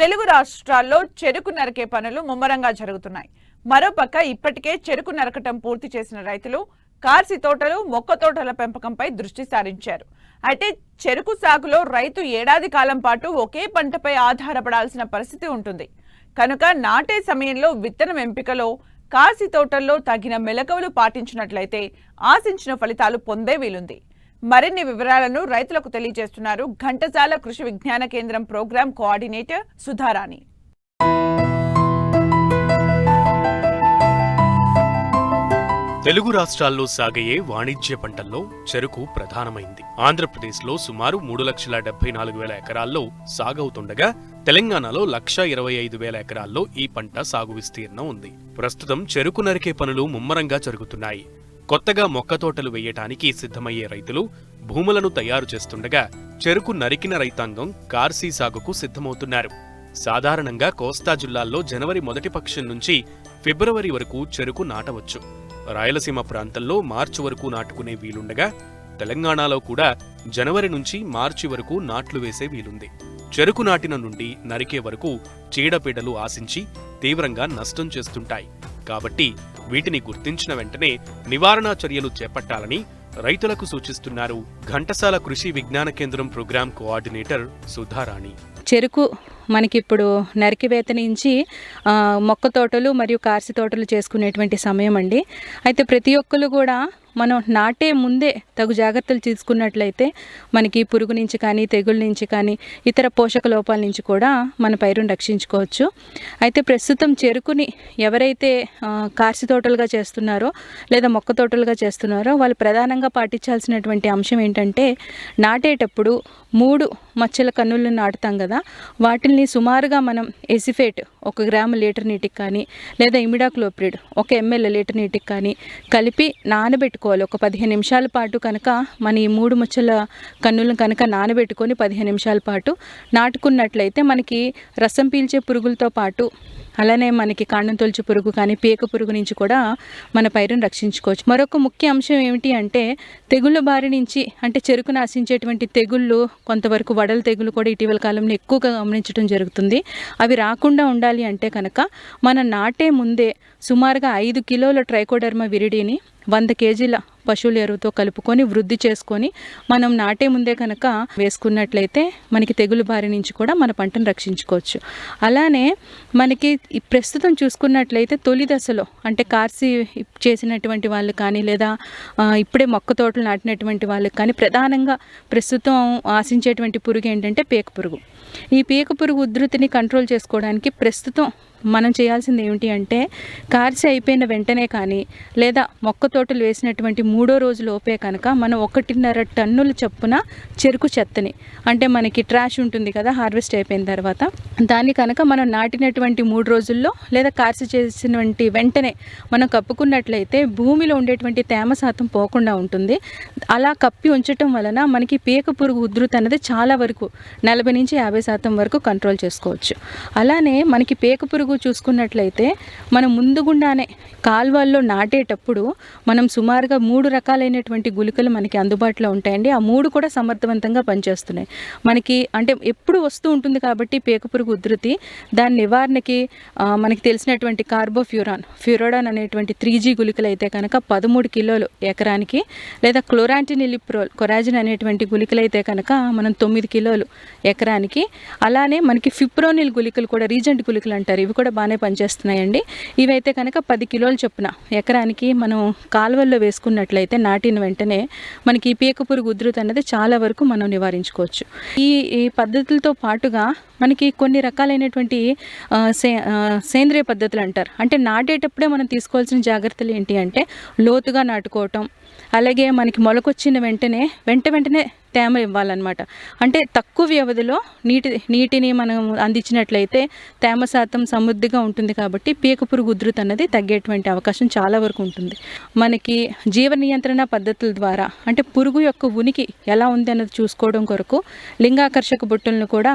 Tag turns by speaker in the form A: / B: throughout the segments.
A: తెలుగు రాష్ట్రాల్లో చెరుకు నరికే పనులు ముమ్మరంగా జరుగుతున్నాయి. మరోపక్క ఇప్పటికే చెరుకు నరకటం పూర్తి చేసిన రైతులు కార్సి తోటలు మొక్క తోటల పెంపకంపై దృష్టి సారించారు. అయితే చెరుకు సాగులో రైతు ఏడాది కాలం పాటు ఒకే పంటపై ఆధారపడాల్సిన పరిస్థితి ఉంటుంది. కనుక నాటే సమయంలో విత్తనం ఎంపికలో కాసి తోటల్లో తగిన మెలకువలు పాటించినట్లయితే ఆశించిన ఫలితాలు పొందే వీలుంది. మరిన్ని వివరాలను రైతులకు తెలియజేస్తున్నారు ఘంటసాల కృషి విజ్ఞాన కేంద్రం ప్రోగ్రాం కోఆర్డినేటర్ సుధారాణి.
B: తెలుగు రాష్ట్రాల్లో సాగయ్యే వాణిజ్య పంటల్లో చెరుకు ప్రధానమైంది. ఆంధ్రప్రదేశ్లో సుమారు మూడు లక్షల డెబ్బై నాలుగు వేల ఎకరాల్లో సాగవుతుండగా తెలంగాణలో లక్ష ఇరవై ఐదు వేల ఎకరాల్లో ఈ పంట సాగు విస్తీర్ణం ఉంది. ప్రస్తుతం చెరుకు నరికే పనులు ముమ్మరంగా జరుగుతున్నాయి. కొత్తగా మొక్క తోటలు వేయటానికి సిద్ధమయ్యే రైతులు భూములను తయారు చేస్తుండగా చెరుకు నరికిన రైతాంగం కార్సీ సాగుకు సిద్ధమవుతున్నారు. సాధారణంగా కోస్తా జిల్లాల్లో జనవరి మొదటి పక్షం నుంచి ఫిబ్రవరి వరకు చెరుకు నాటవచ్చు. రాయలసీమ ప్రాంతంలో మార్చి వరకు నాటుకునే వీలుండగా తెలంగాణలో కూడా జనవరి నుంచి మార్చి వరకు నాట్లు వేసే వీలుంది. చెరుకు నాటిన నుండి నరికే వరకు చీడపీడలు ఆశించి తీవ్రంగా నష్టం చేస్తుంటాయి. కాబట్టి వీటిని గుర్తించిన వెంటనే నివారణా చర్యలు చేపట్టాలని రైతులకు సూచిస్తున్నారు ఘంటసాల కృషి విజ్ఞాన కేంద్రం ప్రోగ్రాం కోఆర్డినేటర్ సుధారాణి.
C: చెరుకు మనకిప్పుడు నరికివేత నుంచి మొక్క తోటలు మరియు కార్సి తోటలు చేసుకునేటువంటి సమయం అండి. అయితే ప్రతి ఒక్కరు కూడా మనం నాటే ముందే తగు జాగ్రత్తలు తీసుకున్నట్లయితే మనకి పురుగు నుంచి కానీ తెగుళ్ళ నుంచి కానీ ఇతర పోషక లోపాల నుంచి కూడా మన పైరును రక్షించుకోవచ్చు. అయితే ప్రస్తుతం చెరుకుని ఎవరైతే కార్సి తోటలుగా చేస్తున్నారో లేదా మొక్క తోటలుగా చేస్తున్నారో వాళ్ళు ప్రధానంగా పాటించాల్సినటువంటి అంశం ఏంటంటే నాటేటప్పుడు మూడు మచ్చల కన్నులను నాటుతాం కదా వాటిల్ని సుమారుగా మనం ఎసిఫేట్ ఒక గ్రాము లీటర్ నీటికి కానీ లేదా ఇమిడాక్లోప్రిడ్ ఒక ఎంఎల్ లీటర్ నీటికి కానీ కలిపి నానబెట్టుకోవాలి. ఒక పదిహేను నిమిషాల పాటు కనుక మన ఈ మూడు ముచ్చల కన్నులను కనుక నానబెట్టుకొని పదిహేను నిమిషాల పాటు నాటుకున్నట్లయితే మనకి రసం పీల్చే పురుగులతో పాటు అలానే మనకి కాండం తొలిచి పురుగు కానీ పీక పురుగు నుంచి కూడా మన పైరును రక్షించుకోవచ్చు. మరొక ముఖ్య అంశం ఏమిటి అంటే తెగుళ్ళ బారి నుంచి అంటే చెరుకు నాశించేటువంటి తెగుళ్ళు కొంతవరకు వడల తెగులు కూడా ఇటీవల కాలంలో ఎక్కువగా గమనించడం జరుగుతుంది. అవి రాకుండా ఉండాలి అంటే కనుక మనం నాటే ముందే సుమారుగా ఐదు కిలోల ట్రైకోడర్మా విరిడిని వంద కేజీల పశువుల ఎరువుతో కలుపుకొని వృద్ధి చేసుకొని మనం నాటే ముందే కనుక వేసుకున్నట్లయితే మనకి తెగులు బారి నుంచి కూడా మన పంటను రక్షించుకోవచ్చు. అలానే మనకి ప్రస్తుతం చూసుకున్నట్లయితే తొలి దశలో అంటే కార్సి చేసినటువంటి వాళ్ళు కానీ లేదా ఇప్పుడే మొక్క తోటలు నాటినటువంటి వాళ్ళకి కానీ ప్రధానంగా ప్రస్తుతం ఆశించేటువంటి పురుగు ఏంటంటే పీక పురుగు. ఈ పీక పురుగు ఉధృతిని కంట్రోల్ చేసుకోవడానికి ప్రస్తుతం మనం చేయాల్సింది ఏమిటి అంటే కార్సి అయిపోయిన వెంటనే కానీ లేదా మొక్క తోటలు వేసినటువంటి మూడో రోజు లోపే కనుక మనం ఒకటిన్నర టన్నుల చొప్పున చెరుకు చెత్తని అంటే మనకి ట్రాష్ ఉంటుంది కదా హార్వెస్ట్ అయిపోయిన తర్వాత దాన్ని కనుక మనం నాటినటువంటి మూడు రోజుల్లో లేదా కార్సి చేసినటువంటి వెంటనే మనం కప్పుకున్నట్లయితే భూమిలో ఉండేటువంటి తేమ శాతం పోకుండా ఉంటుంది. అలా కప్పి ఉంచటం వలన మనకి పీక పురుగు ఉధృతి అనేది చాలా వరకు నలభై నుంచి యాభై శాతం వరకు కంట్రోల్ చేసుకోవచ్చు. అలానే మనకి పీక పురుగు చూసుకున్నట్లయితే మనం ముందుగుండానే కాల్వల్లో నాటేటప్పుడు మనం సుమారుగా మూడు రకాలైనటువంటి గుళికలు మనకి అందుబాటులో ఉంటాయండి. ఆ మూడు కూడా సమర్థవంతంగా పనిచేస్తున్నాయి. మనకి అంటే ఎప్పుడు వస్తూ ఉంటుంది కాబట్టి పేకపురుగు ఉధృతి దాని నివారణకి మనకి తెలిసినటువంటి కార్బోఫ్యూరాన్ ఫ్యూరోడాన్ అనేటువంటి త్రీ జీ గుళికలు అయితే కనుక పదమూడు కిలోలు ఎకరానికి లేదా క్లోరాంటినిలిప్రోల్ కొరాజిన్ అనేటువంటి గుళికలు అయితే కనుక మనం తొమ్మిది కిలోలు ఎకరానికి. అలానే మనకి ఫిప్రోనిల్ గుళికలు కూడా రీజెంట్ గుళికలు అంటారు. ఇవి కూడా బాగానే పనిచేస్తున్నాయండి. ఇవైతే కనుక పది కిలోలు చొప్పున ఎకరానికి మనం కాలువల్లో వేసుకున్నట్లయితే నాటిన వెంటనే మనకి ఈ పీక పురుగు ఉధృతి అనేది చాలా వరకు మనం నివారించుకోవచ్చు. ఈ ఈ పద్ధతులతో పాటుగా మనకి కొన్ని రకాలైనటువంటి సే సేంద్రియ పద్ధతులు అంటారు. అంటే నాటేటప్పుడే మనం తీసుకోవాల్సిన జాగ్రత్తలు ఏంటి అంటే లోతుగా నాటుకోవటం అలాగే మనకి మొలకొచ్చిన వెంటనే వెంట వెంటనే తేమ ఇవ్వాలన్నమాట. అంటే తక్కువ వ్యవధిలో నీటి నీటిని మనం అందించినట్లయితే తేమ శాతం సమృద్ధిగా ఉంటుంది కాబట్టి పీక పురుగు ఉధృతి అన్నది తగ్గేటువంటి అవకాశం చాలా వరకు ఉంటుంది. మనకి జీవ నియంత్రణ పద్ధతుల ద్వారా అంటే పురుగు యొక్క ఉనికి ఎలా ఉంది అన్నది చూసుకోవడం కొరకు లింగాకర్షక బుట్టలను కూడా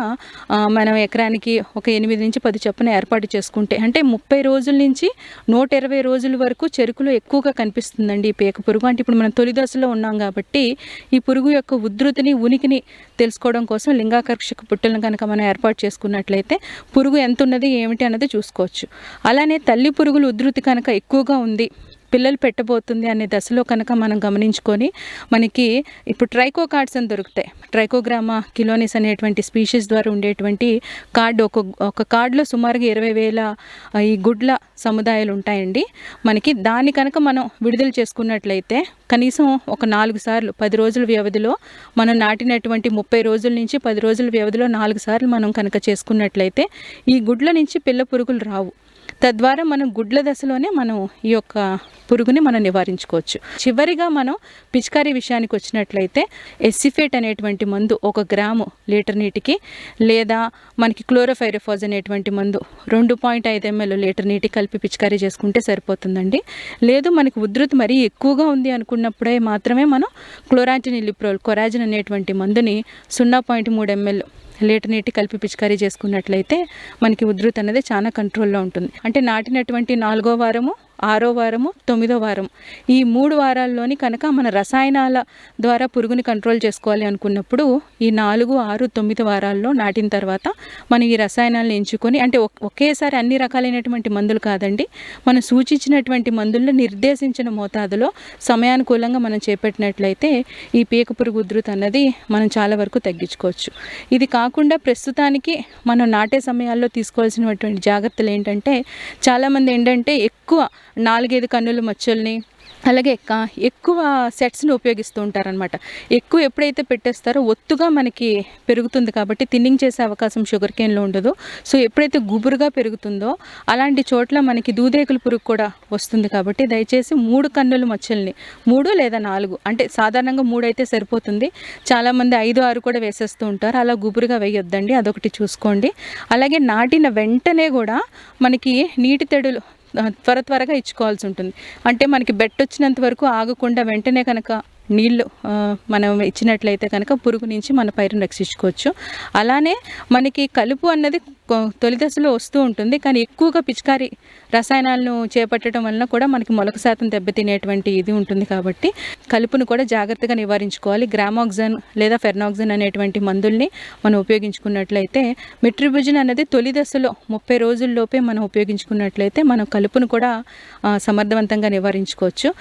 C: మనం ఎకరానికి ఒక ఎనిమిది నుంచి పది చొప్పున ఏర్పాటు చేసుకుంటే అంటే ముప్పై రోజుల నుంచి నూట ఇరవై రోజుల వరకు చెరుకులో ఎక్కువగా కనిపిస్తుందండి ఈ పీక పురుగు. అంటే ఇప్పుడు మనం తొలి దశలో ఉన్నాం కాబట్టి ఈ పురుగు యొక్క ఉధృతి ఉధృతిని ఉనికిని తెలుసుకోవడం కోసం లింగాకర్షక పుట్టలను కనుక మనం ఏర్పాటు చేసుకున్నట్లయితే పురుగు ఎంత ఉన్నది ఏమిటి అన్నది చూసుకోవచ్చు. అలానే తల్లి పురుగులు ఉధృతి కనుక ఎక్కువగా ఉంది పిల్లలు పెట్టబోతుంది అనే దశలో కనుక మనం గమనించుకొని మనకి ఇప్పుడు ట్రైకో కార్డ్స్ అని దొరుకుతాయి. ట్రైకోగ్రామా కిలోనిస్ అనేటువంటి స్పీషీస్ ద్వారా ఉండేటువంటి కార్డు ఒక ఒక కార్డులో సుమారుగా ఇరవై వేల ఈ గుడ్ల సముదాయాలు ఉంటాయండి. మనకి దాన్ని కనుక మనం విడుదల చేసుకున్నట్లయితే కనీసం ఒక నాలుగు సార్లు పది రోజుల వ్యవధిలో మనం నాటినటువంటి ముప్పై రోజుల నుంచి పది రోజుల వ్యవధిలో నాలుగు సార్లు మనం కనుక చేసుకున్నట్లయితే ఈ గుడ్ల నుంచి పిల్ల పురుగులు రావు. తద్వారా మనం గుడ్ల దశలోనే మనం ఈ యొక్క పురుగుని మనం నివారించుకోవచ్చు. చివరిగా మనం పిచికారీ విషయానికి వచ్చినట్లయితే ఎస్సిఫేట్ అనేటువంటి మందు ఒక గ్రాము లీటర్ నీటికి లేదా మనకి క్లోరోఫైరోఫాజ్ అనేటువంటి మందు రెండు పాయింట్ ఐదు ఎంఎల్ లీటర్ నీటి కలిపి పిచికారీ చేసుకుంటే సరిపోతుందండి. లేదు మనకి ఉధృతి మరీ ఎక్కువగా ఉంది అనుకున్నప్పుడే మాత్రమే మనం క్లోరాంటినిలిప్రోల్ కొరాజిన్ అనేటువంటి మందుని సున్నా పాయింట్ మూడు ఎంఎల్ లీటర్ నీటి కలిపి పిచికారీ చేసుకున్నట్లయితే మనకి ఉధృతి అనేది చాలా కంట్రోల్లో ఉంటుంది. అంటే నాటినటువంటి నాలుగో వారము ఆరో వారము తొమ్మిదో వారం ఈ మూడు వారాల్లోని కనుక మన రసాయనాల ద్వారా పురుగుని కంట్రోల్ చేసుకోవాలి అనుకున్నప్పుడు ఈ నాలుగు ఆరు తొమ్మిది వారాల్లో నాటిన తర్వాత మనం ఈ రసాయనాలను ఎంచుకొని అంటే ఒకేసారి అన్ని రకాలైనటువంటి మందులు కాదండి మనం సూచించినటువంటి మందుల్లో నిర్దేశించిన మోతాదులో సమయానుకూలంగా మనం చేపట్టినట్లయితే ఈ పీక పురుగు ఉధృతి అన్నది మనం చాలా వరకు తగ్గించుకోవచ్చు. ఇది కాకుండా ప్రస్తుతానికి మనం నాటే సమయాల్లో తీసుకోవాల్సినటువంటి జాగ్రత్తలు ఏంటంటే చాలామంది ఏంటంటే ఎక్కువ ఎక్కువ నాలుగైదు కన్నుల మచ్చల్ని అలాగే ఎక్కువ సెట్స్ని ఉపయోగిస్తూ ఉంటారనమాట ఎక్కువ ఎప్పుడైతే పెట్టేస్తారో ఒత్తుగా మనకి పెరుగుతుంది కాబట్టి థిన్నింగ్ చేసే అవకాశం షుగర్ కేన్లో ఉండదు. సో ఎప్పుడైతే గుబురుగా పెరుగుతుందో అలాంటి చోట్ల మనకి దూదేకుల పురుగు కూడా వస్తుంది కాబట్టి దయచేసి మూడు కన్నుల మచ్చల్ని మూడు లేదా నాలుగు అంటే సాధారణంగా మూడు అయితే సరిపోతుంది. చాలామంది ఐదు ఆరు కూడా వేసేస్తూ ఉంటారు. అలా గుబురుగా వేయొద్దండి. అదొకటి చూసుకోండి. అలాగే నాటిన వెంటనే కూడా మనకి నీటి తెడులు త్వర త్వరగా ఇచ్చుకోవాల్సి ఉంటుంది. అంటే మనకి బెట్ వచ్చినంత వరకు ఆగకుండా వెంటనే కనుక నీళ్ళు మనం ఇచ్చినట్లయితే కనుక పురుగు నుంచి మన పైరుని రక్షించుకోవచ్చు. అలానే మనకి కలుపు అన్నది తొలి దశలో వస్తూ ఉంటుంది. కానీ ఎక్కువగా పిచికారి రసాయనాలను చేపట్టడం వలన కూడా మనకి మొలక శాతం దెబ్బతినేటువంటి ఇది ఉంటుంది కాబట్టి కలుపును కూడా జాగ్రత్తగా నివారించుకోవాలి. గ్రామాక్జన్ లేదా ఫెర్నాక్జన్ అనేటువంటి మందుల్ని మనం ఉపయోగించుకున్నట్లయితే మిట్రిబుజిన్ అనేది తొలి దశలో ముప్పై రోజుల్లోపే మనం ఉపయోగించుకున్నట్లయితే మనం కలుపును కూడా సమర్థవంతంగా నివారించుకోవచ్చు.